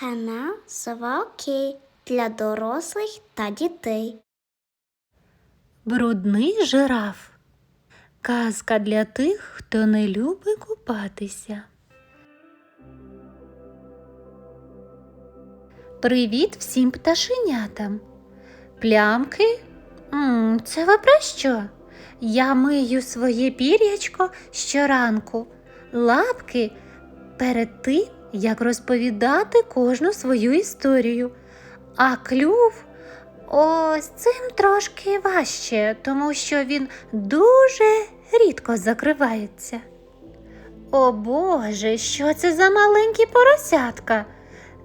Канал Сова для дорослих та дітей. Брудний жираф. Казка для тих, хто не любить купатися. Привіт всім пташенятам. Плямки? м це ви про що? Я мию своє пір'ячко щоранку, лапки перед тим, як розповідати кожну свою історію. А клюв ось цим трошки важче, тому що він дуже рідко закривається. О Боже, що це за маленькі поросятка?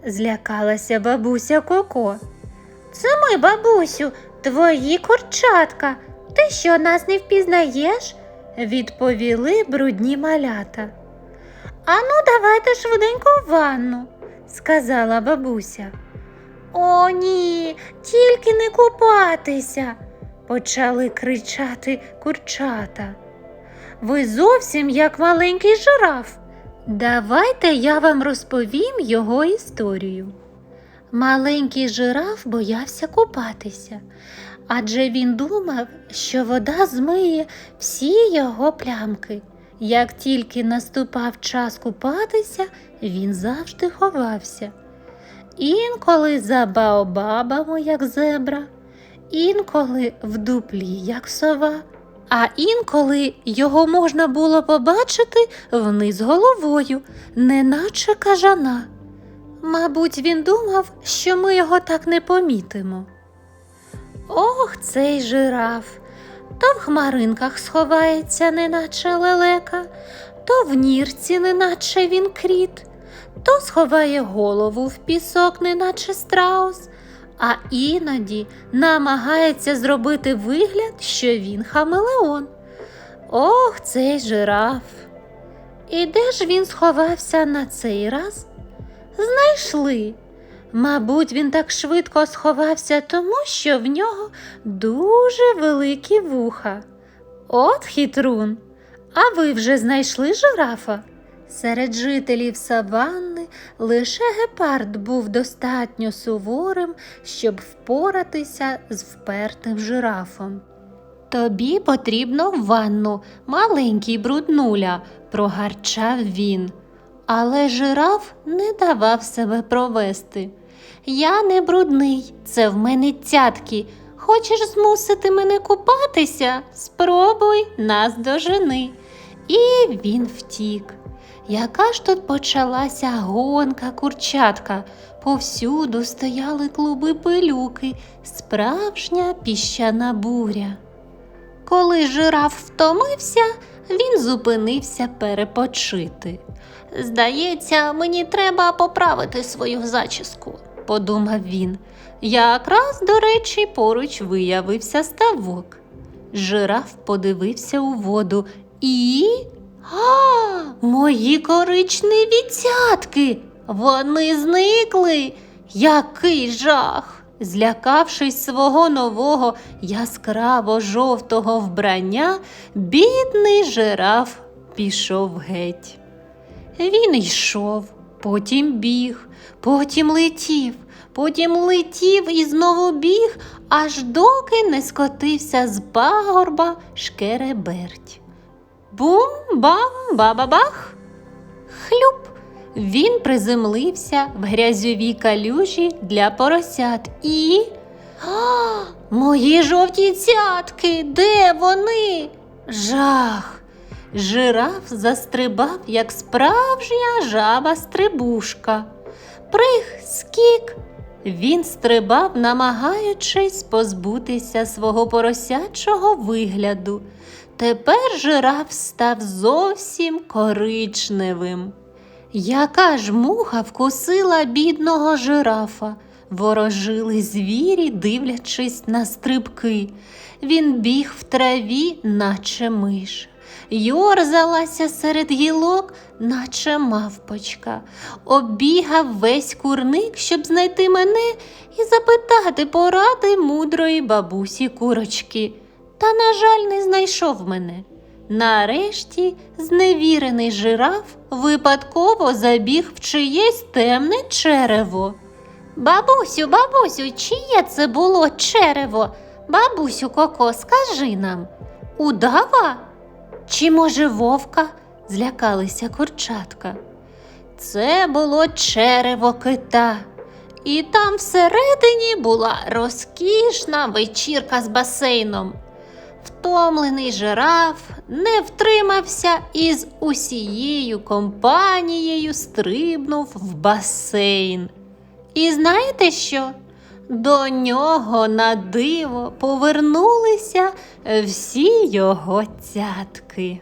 злякалася бабуся Коко. Це ми, бабусю, твої курчатка. Ти що нас не впізнаєш? відповіли брудні малята. Ану, давайте швиденько в ванну, сказала бабуся. О, ні, тільки не купатися, почали кричати курчата. Ви зовсім як маленький жираф. Давайте я вам розповім його історію. Маленький жираф боявся купатися, адже він думав, що вода змиє всі його плямки. Як тільки наступав час купатися, він завжди ховався. Інколи за баобабами, як зебра, інколи в дуплі, як сова, а інколи його можна було побачити вниз головою, неначе кажана. Мабуть, він думав, що ми його так не помітимо. Ох, цей жираф. То в хмаринках сховається, неначе лелека, то в нірці, неначе він кріт, то сховає голову в пісок, неначе страус, а іноді намагається зробити вигляд, що він хамелеон. Ох, цей жираф. І де ж він сховався на цей раз? Знайшли. Мабуть, він так швидко сховався, тому що в нього дуже великі вуха. От хитрун. А ви вже знайшли жирафа? Серед жителів саванни лише гепард був достатньо суворим, щоб впоратися з впертим жирафом. Тобі потрібно в ванну, маленький бруднуля, прогарчав він. Але жираф не давав себе провести. Я не брудний, це в мене цятки. Хочеш змусити мене купатися? Спробуй нас дожени. І він втік. Яка ж тут почалася гонка курчатка? Повсюду стояли клуби пилюки, справжня піщана буря. Коли жираф втомився, він зупинився перепочити. Здається, мені треба поправити свою зачіску, подумав він. Якраз, до речі, поруч виявився ставок. Жираф подивився у воду і. А, мої коричневі цятки! Вони зникли. Який жах! Злякавшись свого нового яскраво жовтого вбрання, бідний жираф пішов геть. Він йшов, потім біг, потім летів, потім летів і знову біг, аж доки не скотився з пагорба шкереберть. Бум-бам-ба-ба-бах! Хлюп! Він приземлився в грязьовій калюжі для поросят і. А, мої жовті цятки, де вони? Жах! Жираф застрибав, як справжня жаба стрибушка. Прих, скік. Він стрибав, намагаючись позбутися свого поросячого вигляду. Тепер жираф став зовсім коричневим. Яка ж муха вкусила бідного жирафа? Ворожили звірі, дивлячись на стрибки. Він біг в траві, наче миш. Йорзалася серед гілок, наче мавпочка, оббігав весь курник, щоб знайти мене і запитати поради мудрої бабусі курочки. Та, на жаль, не знайшов мене. Нарешті зневірений жираф випадково забіг в чиєсь темне черево. Бабусю, бабусю, чиє це було черево? Бабусю Коко, скажи нам, удава? Чи, може, вовка? злякалися курчатка. Це було черево кита, і там всередині була розкішна вечірка з басейном. Втомлений жираф не втримався і з усією компанією стрибнув в басейн. І знаєте що? До нього на диво повернулися всі його цятки.